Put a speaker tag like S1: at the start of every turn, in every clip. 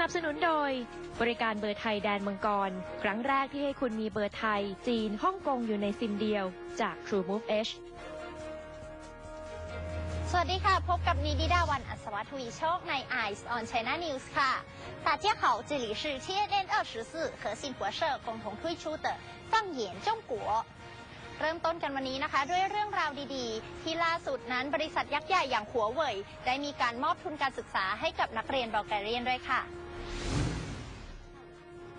S1: นับสนุนโดย บริการเบอร์ไทยแดนมังกร ครั้งแรกที่ให้คุณมีเบอร์ไทย จีน ฮ่องกงอยู่ในซิมเดียว จาก True Move H
S2: สวัสดีค่ะ พบกับนีดิดาวันอัศวทวีโชคใน Eyes on China News ค่ะ大家好这里是 TNN 二十四和信佛社共同推出的放眼中国เริ่มต้นกันวันนี้นะคะ ด้วยเรื่องราวดีๆ ที่ล่าสุดนั้นบริษัทยักษ์ใหญ่อย่างหัวเว่ยได้มีการมอบทุนการศึกษาให้กับนักเรียนบัลแกเรียนด้วยค่ะ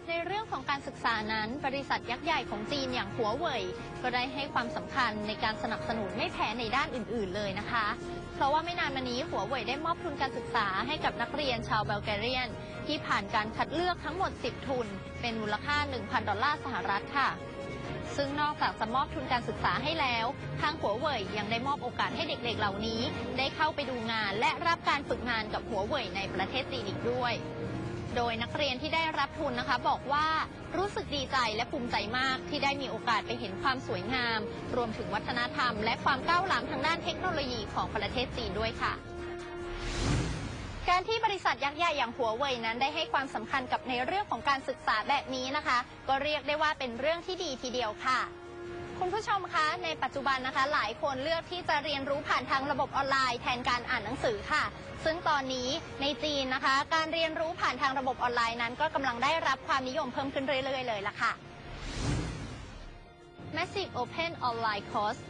S2: ในเรื่องของการศึกษานั้น บริษัทยักษ์ใหญ่ของจีนอย่างหัวเว่ยก็ได้ให้ความสำคัญในการสนับสนุนไม่แพ้ในด้านอื่น ๆ เลยนะคะ เพราะว่าไม่นานมานี้หัวเว่ยได้มอบทุนการศึกษาให้กับนักเรียนชาวเบลแกเรียน ที่ผ่านการคัดเลือกทั้งหมด 10 ทุน เป็นมูลค่า 1,000 ดอลลาร์สหรัฐค่ะ ซึ่งนอกจากจะมอบทุนการศึกษาให้แล้ว ทางหัวเว่ยยังได้มอบโอกาสให้เด็กๆเหล่านี้ ได้เข้าไปดูงานและรับการฝึกงานกับหัวเว่ยในประเทศจีนอีกด้วย โดยนักเรียนที่ได้รับทุนนะคะ บอกว่ารู้สึกดีใจและภูมิใจมากที่ได้มีโอกาสไปเห็นความสวยงาม รวมถึงวัฒนธรรม และความก้าวล้ำทางด้านเทคโนโลยีของประเทศจีนด้วยค่ะการที่บริษัทยักษ์ใหญ่อย่างหัวเว่ยนั้นได้ให้ความสำคัญกับในเรื่องของการศึกษาแบบนี้นะคะ ก็เรียกได้ว่าเป็นเรื่องที่ดีทีเดียวค่ะ คุณผู้ชมคะ ในปัจจุบันนะคะ หลายคนเลือกที่จะเรียนรู้ผ่านทางระบบออนไลน์แทนการอ่านหนังสือค่ะ ซึ่งตอนนี้ในจีนนะคะ การเรียนรู้ผ่านทางระบบออนไลน์นั้น ก็กำลังได้รับความนิยมเพิ่มขึ้นเรื่อย ๆ เลยล่ะค่ะ Massive Open Online Course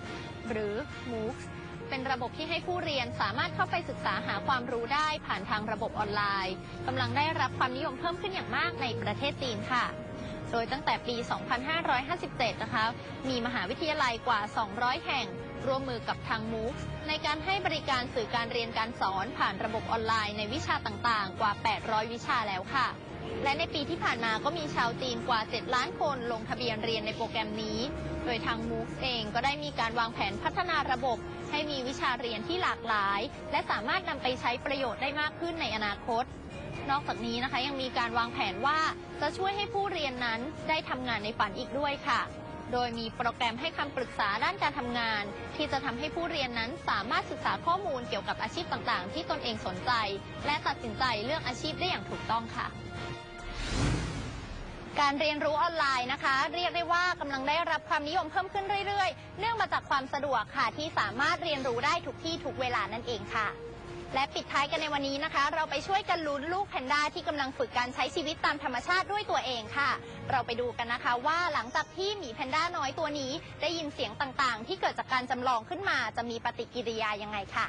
S2: หรือ MOOCs เป็นระบบที่ให้ผู้เรียนสามารถเข้าไปศึกษาหาความรู้ได้ผ่านทางระบบออนไลน์กำลังได้รับความนิยมเพิ่มขึ้นอย่างมากในประเทศจีนค่ะ โดยตั้งแต่ปี 2557 นะคะ มีมหาวิทยาลัยกว่า 200 แห่ง ร่วมมือกับทาง MOOC ในการให้บริการสื่อการเรียนการสอนผ่านระบบออนไลน์ในวิชาต่างๆ กว่า 800 วิชาแล้วค่ะ และในปีที่ผ่านมาก็มีชาวจีนกว่า 7 ล้านคนลงทะเบียนเรียนในโปรแกรมนี้ โดยทาง MOOC เองก็ได้มีการวางแผนพัฒนาระบบ ให้มีวิชาเรียนที่หลากหลาย และสามารถนำไปใช้ประโยชน์ได้มากขึ้นในอนาคต นอกจากนี้นะคะยังมีการวางแผนว่าจะช่วยให้ผู้เรียนนั้นได้ทำงานในฝันอีกด้วยค่ะ โดยมีโปรแกรมให้คำปรึกษาด้านการทำงาน ที่จะทำให้ผู้เรียนนั้นสามารถศึกษาข้อมูลเกี่ยวกับอาชีพต่างๆ ที่ตนเองสนใจ และตัดสินใจเลือกอาชีพได้อย่างถูกต้องค่ะการเรียนรู้ออนไลน์นะคะ เรียกได้ว่ากำลังได้รับความนิยมเพิ่มขึ้นเรื่อยๆ เนื่องมาจากความสะดวกค่ะที่สามารถเรียนรู้ได้ทุกที่ทุกเวลานั่นเองค่ะ และปิดท้ายกันในวันนี้นะคะ เราไปช่วยกันลุ้นลูกแพนด้าที่กำลังฝึกการใช้ชีวิตตามธรรมชาติด้วยตัวเองค่ะ เราไปดูกันนะคะว่าหลังจากที่หมีแพนด้าน้อยตัวนี้ ได้ยินเสียงต่างๆ ที่เกิดจากการจำลองขึ้นมาจะมีปฏิกิริยายังไงค่ะ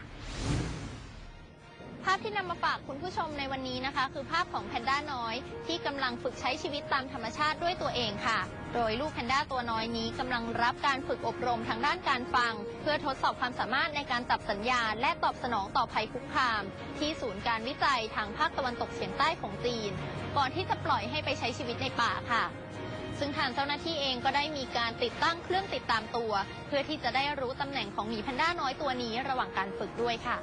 S2: ภาพที่นำมาฝากคุณผู้ชมในวันนี้นะคะ คือภาพของแพนด้าน้อย ที่กำลังฝึกใช้ชีวิตตามธรรมชาติด้วยตัวเองค่ะ โดยลูกแพนด้าตัวน้อยนี้กำลังรับการฝึกอบรมทางด้านการฟัง เพื่อทดสอบความสามารถในการจับสัญญาณและตอบสนองต่อภัยคุกคาม ที่ศูนย์การวิจัยทางภาคตะวันตกเฉียงใต้ของจีน ก่อนที่จะปล่อยให้ไปใช้ชีวิตในป่าค่ะซึ่งทางเจ้าหน้าที่เองก็ได้มีการติดตั้งเครื่องติดตามตัว เพื่อที่จะได้รู้ตำแหน่งของหมีแพนด้าน้อยตัวนี้ระหว่างการฝึกด้วยค่ะ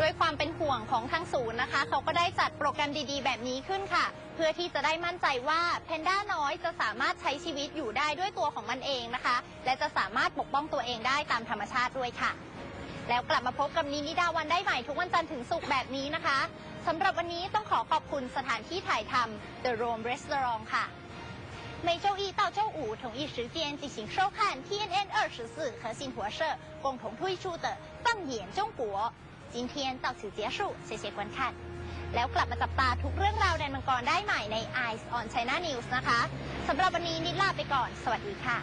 S2: ด้วยความเป็นห่วงของทางศูนย์นะคะ เขาก็ได้จัดโปรแกรมดีๆ แบบนี้ขึ้นค่ะ เพื่อที่จะได้มั่นใจว่าแพนด้าน้อยจะสามารถใช้ชีวิตอยู่ได้ด้วยตัวของมันเองนะคะ และจะสามารถปกป้องตัวเองได้ตามธรรมชาติด้วยค่ะ แล้วกลับมาพบกับนินิดาวันได้ใหม่ทุกวันจันทร์ถึงศุกร์แบบนี้นะคะสำหรับวันนี้ต้องขอขอบคุณสถานที่ถ่ายทำ The Rome Restaurant ค่ะ 每周一到周五同一时间进行收看 TNN 二十四和信佛社共同推出的《放眼中国》。 今天到此结束，谢谢观看。แล้วกลับมาจับตาทุกเรื่องราวแดนมังกรได้ใหม่ใน Eyes on China News นะคะสำหรับวันนี้นิดลาไปก่อน สวัสดีค่ะ